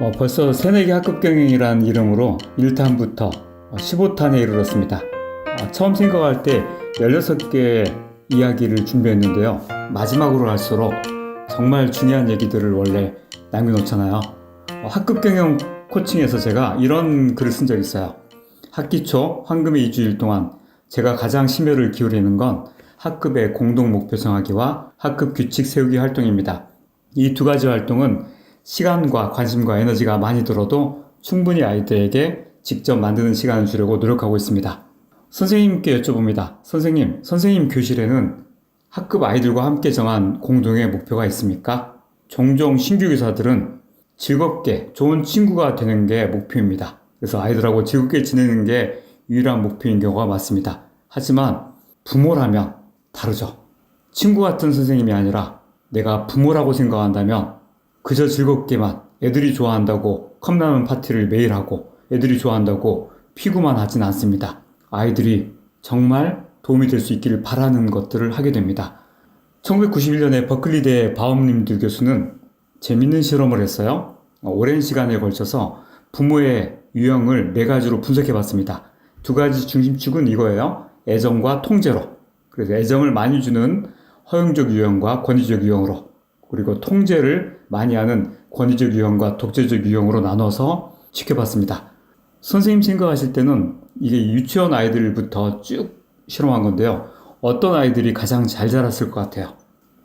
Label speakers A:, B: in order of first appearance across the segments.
A: 어, 벌써 새내기 학급 경영이라는 이름으로 1탄부터 15탄에 이르렀습니다. 아, 처음 생각할 때 16개의 이야기를 준비했는데요. 마지막으로 갈수록 정말 중요한 얘기들을 원래 남겨놓잖아요. 어, 학급 경영 코칭에서 제가 이런 글을 쓴 적이 있어요. 학기 초 황금의 2주일 동안 제가 가장 심혈을 기울이는 건 학급의 공동 목표 정하기와 학급 규칙 세우기 활동입니다. 이 두 가지 활동은 시간과 관심과 에너지가 많이 들어도 충분히 아이들에게 직접 만드는 시간을 주려고 노력하고 있습니다. 선생님께 여쭤봅니다. 선생님, 선생님 교실에는 학급 아이들과 함께 정한 공동의 목표가 있습니까? 종종 신규 교사들은 즐겁게 좋은 친구가 되는 게 목표입니다. 그래서 아이들하고 즐겁게 지내는 게 유일한 목표인 경우가 많습니다. 하지만 부모라면 다르죠. 친구 같은 선생님이 아니라 내가 부모라고 생각한다면 그저 즐겁게만 애들이 좋아한다고 컵라면 파티를 매일 하고 애들이 좋아한다고 피구만 하진 않습니다. 아이들이 정말 도움이 될 수 있기를 바라는 것들을 하게 됩니다. 1991년에 버클리대 바움림들 교수는 재밌는 실험을 했어요. 어, 오랜 시간에 걸쳐서 부모의 유형을 네 가지로 분석해 봤습니다. 두 가지 중심축은 이거예요. 애정과 통제로. 그래서 애정을 많이 주는 허용적 유형과 권위적 유형으로 그리고 통제를 많이 하는 권위적 유형과 독재적 유형으로 나눠서 지켜봤습니다. 선생님 생각하실 때는 이게 유치원 아이들부터 쭉 실험한 건데요. 어떤 아이들이 가장 잘 자랐을 것 같아요?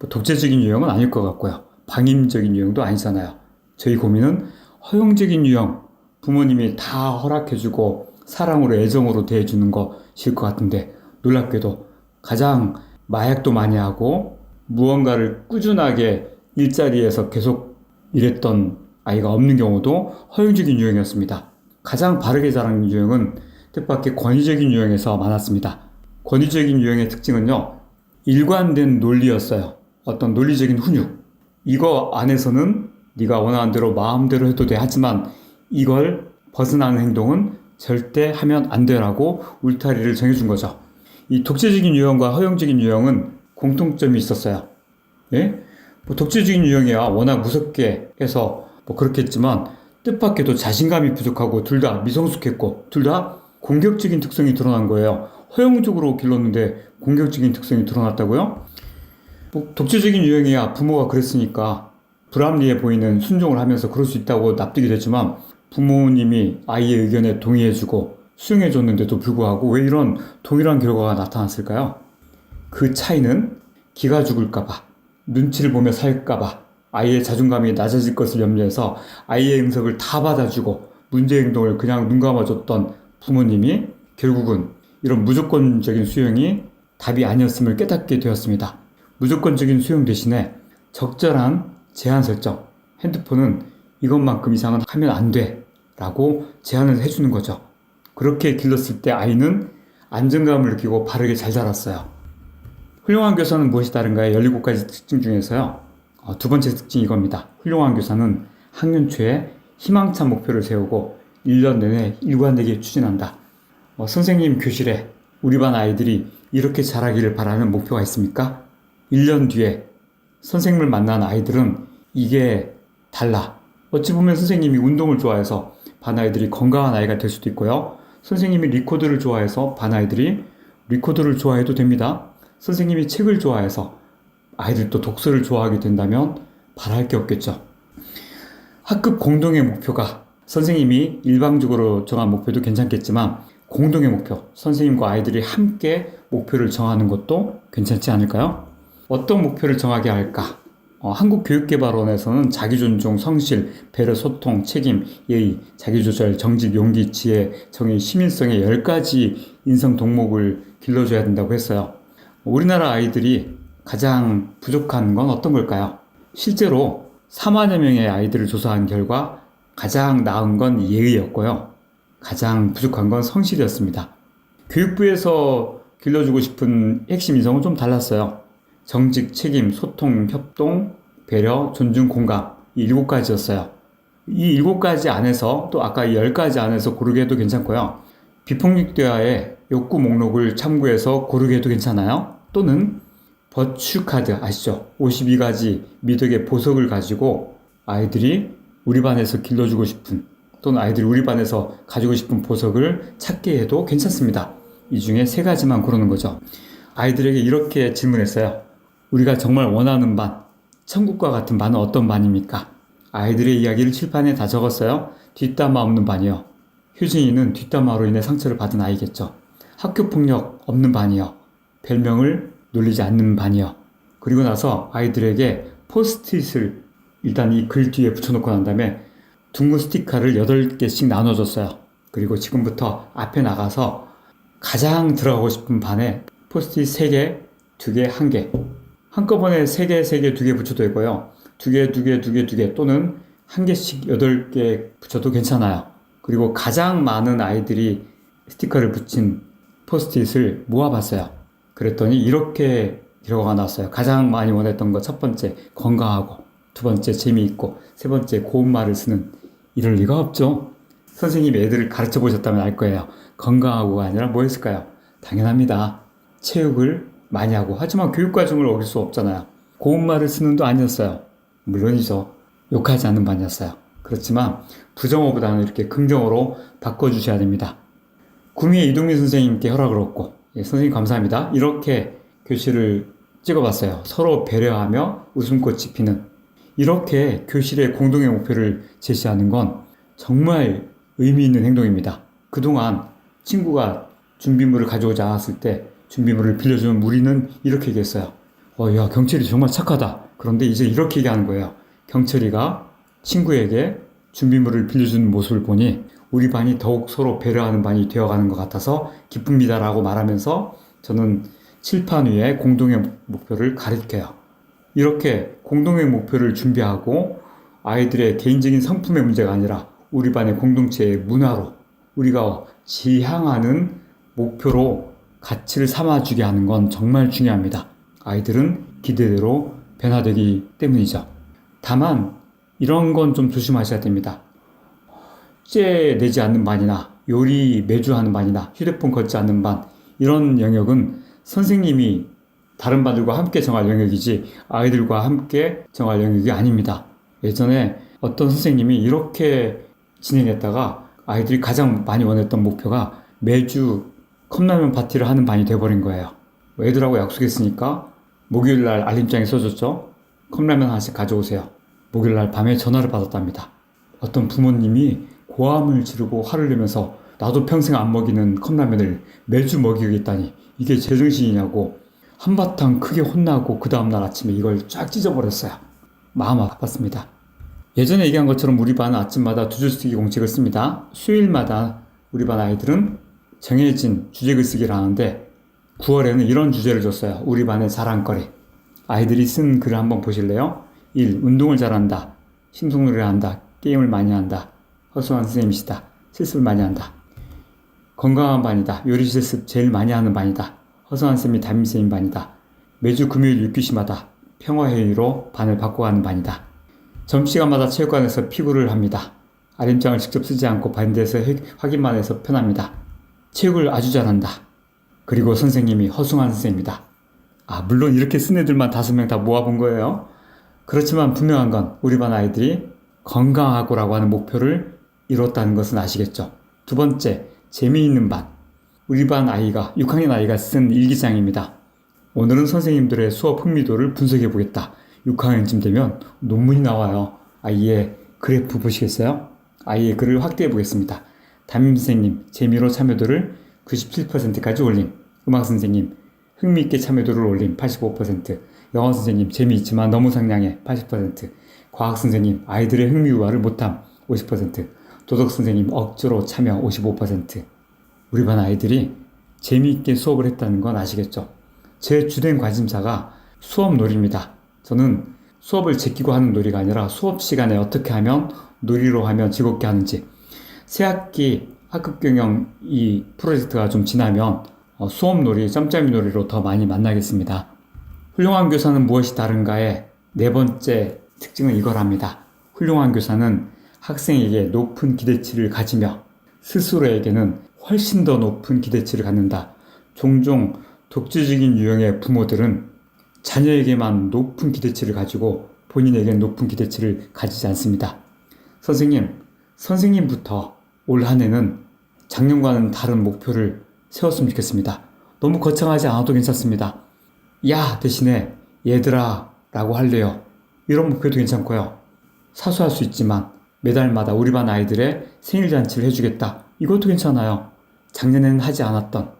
A: 뭐 독재적인 유형은 아닐 것 같고요. 방임적인 유형도 아니잖아요. 저희 고민은 허용적인 유형, 부모님이 다 허락해주고 사랑으로 애정으로 대해주는 것일 것 같은데 놀랍게도 가장 마약도 많이 하고 무언가를 꾸준하게 일자리에서 계속 일했던 아이가 없는 경우도 허용적인 유형이었습니다. 가장 바르게 자란 유형은 뜻밖의 권위적인 유형에서 많았습니다. 권위적인 유형의 특징은요, 일관된 논리였어요. 어떤 논리적인 훈육. 이거 안에서는 네가 원하는 대로 마음대로 해도 돼. 하지만 이걸 벗어나는 행동은 절대 하면 안 돼라고 울타리를 정해준 거죠. 이 독재적인 유형과 허용적인 유형은 공통점이 있었어요. 예? 뭐 독재적인 유형이야 워낙 무섭게 해서 뭐 그렇겠지만 뜻밖에도 자신감이 부족하고 둘 다 미성숙했고 둘 다 공격적인 특성이 드러난 거예요. 허용적으로 길렀는데 공격적인 특성이 드러났다고요? 뭐 독재적인 유형이야 부모가 그랬으니까 불합리해 보이는 순종을 하면서 그럴 수 있다고 납득이 되지만 부모님이 아이의 의견에 동의해주고 수용해줬는데도 불구하고 왜 이런 동일한 결과가 나타났을까요? 그 차이는 기가 죽을까봐, 눈치를 보며 살까봐, 아이의 자존감이 낮아질 것을 염려해서 아이의 응석을 다 받아주고 문제 행동을 그냥 눈 감아줬던 부모님이 결국은 이런 무조건적인 수용이 답이 아니었음을 깨닫게 되었습니다. 무조건적인 수용 대신에 적절한 제한 설정, 핸드폰은 이것만큼 이상은 하면 안 돼. 라고 제안을 해주는 거죠. 그렇게 길렀을 때 아이는 안정감을 느끼고 바르게 잘 자랐어요. 훌륭한 교사는 무엇이 다른가의 17가지 특징 중에서요. 어, 두 번째 특징이 이겁니다. 훌륭한 교사는 학년 초에 희망찬 목표를 세우고 1년 내내 일관되게 추진한다. 어, 선생님 교실에 우리 반 아이들이 이렇게 자라기를 바라는 목표가 있습니까? 1년 뒤에 선생님을 만난 아이들은 이게 달라. 어찌 보면 선생님이 운동을 좋아해서 반 아이들이 건강한 아이가 될 수도 있고요. 선생님이 리코더를 좋아해서 반 아이들이 리코더를 좋아해도 됩니다. 선생님이 책을 좋아해서 아이들도 독서를 좋아하게 된다면 바랄 게 없겠죠. 학급 공동의 목표가 선생님이 일방적으로 정한 목표도 괜찮겠지만 공동의 목표, 선생님과 아이들이 함께 목표를 정하는 것도 괜찮지 않을까요? 어떤 목표를 정하게 할까? 어, 한국교육개발원에서는 자기존중, 성실, 배려, 소통, 책임, 예의, 자기조절, 정직, 용기, 지혜, 정의, 시민성의 10가지 인성 동목을 길러줘야 된다고 했어요. 우리나라 아이들이 가장 부족한 건 어떤 걸까요? 실제로 4만여 명의 아이들을 조사한 결과 가장 나은 건 예의였고요. 가장 부족한 건 성실이었습니다. 교육부에서 길러주고 싶은 핵심 인성은 좀 달랐어요. 정직, 책임, 소통, 협동, 배려, 존중, 공감 이 일곱 가지였어요. 이 일곱 가지 안에서 또 아까 이 열 가지 안에서 고르게 해도 괜찮고요. 비폭력 대화의 욕구 목록을 참고해서 고르게 해도 괜찮아요. 또는 버추 카드 아시죠? 52가지 미덕의 보석을 가지고 아이들이 우리 반에서 길러주고 싶은 또는 아이들이 우리 반에서 가지고 싶은 보석을 찾게 해도 괜찮습니다. 이 중에 세 가지만 고르는 거죠. 아이들에게 이렇게 질문했어요. 우리가 정말 원하는 반, 천국과 같은 반은 어떤 반입니까? 아이들의 이야기를 칠판에 다 적었어요. 뒷담화 없는 반이요. 효진이는 뒷담화로 인해 상처를 받은 아이겠죠. 학교 폭력 없는 반이요. 별명을 놀리지 않는 반이요. 그리고 나서 아이들에게 포스트잇을 일단 이 글 뒤에 붙여놓고 난 다음에 둥근 스티커를 8개씩 나눠줬어요. 그리고 지금부터 앞에 나가서 가장 들어가고 싶은 반에 포스트잇 3개, 2개, 1개. 한꺼번에 3개, 3개, 2개 붙여도 되고요. 2개, 2개, 2개, 2개 또는 한 개씩 8개 붙여도 괜찮아요. 그리고 가장 많은 아이들이 스티커를 붙인 포스트잇을 모아봤어요. 그랬더니 이렇게 결과가 나왔어요. 가장 많이 원했던 거첫 번째 건강하고 두 번째 재미있고 세 번째 고운 말을 쓰는 이럴 리가 없죠. 선생님이 애들을 가르쳐 보셨다면 알 거예요. 건강하고가 아니라 뭐였을까요? 당연합니다. 체육을 많이 하고 하지만 교육 과정을 어길 수 없잖아요. 고운 말을 쓰는 도 아니었어요. 물론이죠. 욕하지 않는 반이었어요. 그렇지만 부정어보다는 이렇게 긍정어로 바꿔주셔야 됩니다. 구미의 이동민 선생님께 허락을 얻고 예, 선생님 감사합니다. 이렇게 교실을 찍어봤어요. 서로 배려하며 웃음꽃이 피는 이렇게 교실의 공동의 목표를 제시하는 건 정말 의미 있는 행동입니다. 그동안 친구가 준비물을 가져오지 않았을 때 준비물을 빌려주는 무리는 이렇게 얘기했어요. 어, 야, 경철이 정말 착하다. 그런데 이제 이렇게 얘기하는 거예요. 경철이가 친구에게 준비물을 빌려주는 모습을 보니 우리 반이 더욱 서로 배려하는 반이 되어가는 것 같아서 기쁩니다라고 말하면서 저는 칠판 위에 공동의 목표를 가리켜요. 이렇게 공동의 목표를 준비하고 아이들의 개인적인 성품의 문제가 아니라 우리 반의 공동체의 문화로 우리가 지향하는 목표로 가치를 삼아주게 하는 건 정말 중요합니다. 아이들은 기대대로 변화되기 때문이죠. 다만 이런 건 좀 조심하셔야 됩니다. 숙제 내지 않는 반이나 요리 매주 하는 반이나 휴대폰 걷지 않는 반 이런 영역은 선생님이 다른 반들과 함께 정할 영역이지 아이들과 함께 정할 영역이 아닙니다. 예전에 어떤 선생님이 이렇게 진행했다가 아이들이 가장 많이 원했던 목표가 매주 컵라면 파티를 하는 반이 돼버린 거예요. 애들하고 약속했으니까 목요일날 알림장에 써줬죠. 컵라면 하나씩 가져오세요. 목요일날 밤에 전화를 받았답니다. 어떤 부모님이 고함을 지르고 화를 내면서 나도 평생 안 먹이는 컵라면을 매주 먹이겠다니 이게 제정신이냐고 한바탕 크게 혼나고 그 다음날 아침에 이걸 쫙 찢어버렸어요. 마음 아팠습니다. 예전에 얘기한 것처럼 우리 반은 아침마다 두 줄 쓰기 공책을 씁니다. 수요일마다 우리 반 아이들은 정해진 주제 글 쓰기를 하는데 9월에는 이런 주제를 줬어요. 우리 반의 자랑거리. 아이들이 쓴 글을 한번 보실래요? 1. 운동을 잘한다. 심성놀이를 한다. 게임을 많이 한다. 허수한 선생님이시다. 실습을 많이 한다. 건강한 반이다. 요리 실습 제일 많이 하는 반이다. 허수한 쌤이 담임쌤인 반이다. 매주 금요일 육교시마다 평화회의로 반을 바꿔가는 반이다. 점심시간마다 체육관에서 피구를 합니다. 알림장을 직접 쓰지 않고 반대에서 확인만 해서 편합니다. 체육을 아주 잘한다. 그리고 선생님이 허숭한 선생님이다. 아, 물론 이렇게 쓴 애들만 다섯 명 다 모아본 거예요. 그렇지만 분명한 건 우리 반 아이들이 건강하고라고 하는 목표를 이뤘다는 것은 아시겠죠? 두 번째, 재미있는 반. 우리 반 아이가, 6학년 아이가 쓴 일기장입니다. 오늘은 선생님들의 수업 흥미도를 분석해 보겠다. 6학년쯤 되면 논문이 나와요. 아이의 그래프 보시겠어요? 아이의 글을 확대해 보겠습니다. 담임 선생님, 재미로 참여도를 97%까지 올림. 음악 선생님, 흥미있게 참여도를 올림. 85%. 영어 선생님, 재미있지만 너무 상냥해. 80%. 과학 선생님, 아이들의 흥미 유발을 못함. 50%. 도덕 선생님, 억지로 참여. 55%. 우리 반 아이들이 재미있게 수업을 했다는 건 아시겠죠? 제 주된 관심사가 수업 놀이입니다. 저는 수업을 제끼고 하는 놀이가 아니라 수업 시간에 어떻게 하면 놀이로 하면 즐겁게 하는지 새 학기 학급 경영 이 프로젝트가 좀 지나면 어, 수업 놀이, 점짜미 놀이로 더 많이 만나겠습니다. 훌륭한 교사는 무엇이 다른가의 네 번째 특징은 이걸 합니다 훌륭한 교사는 학생에게 높은 기대치를 가지며 스스로에게는 훨씬 더 높은 기대치를 갖는다. 종종 독재적인 유형의 부모들은 자녀에게만 높은 기대치를 가지고 본인에게 높은 기대치를 가지지 않습니다. 선생님, 선생님부터 올 한 해는 작년과는 다른 목표를 세웠으면 좋겠습니다. 너무 거창하지 않아도 괜찮습니다. 야 대신에 얘들아 라고 할래요. 이런 목표도 괜찮고요. 사소할 수 있지만 매달마다 우리 반 아이들의 생일 잔치를 해주겠다. 이것도 괜찮아요. 작년에는 하지 않았던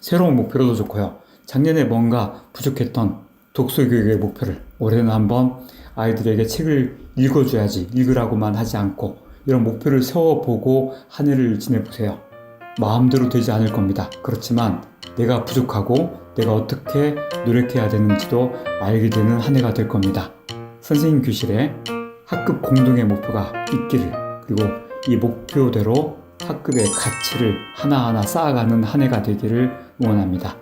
A: 새로운 목표로도 좋고요. 작년에 뭔가 부족했던 독서 교육의 목표를 올해는 한번 아이들에게 책을 읽어줘야지 읽으라고만 하지 않고 이런 목표를 세워보고 한 해를 지내보세요. 마음대로 되지 않을 겁니다. 그렇지만 내가 부족하고 내가 어떻게 노력해야 되는지도 알게 되는 한 해가 될 겁니다. 선생님 교실에 학급 공동의 목표가 있기를 그리고 이 목표대로 학급의 가치를 하나하나 쌓아가는 한 해가 되기를 응원합니다.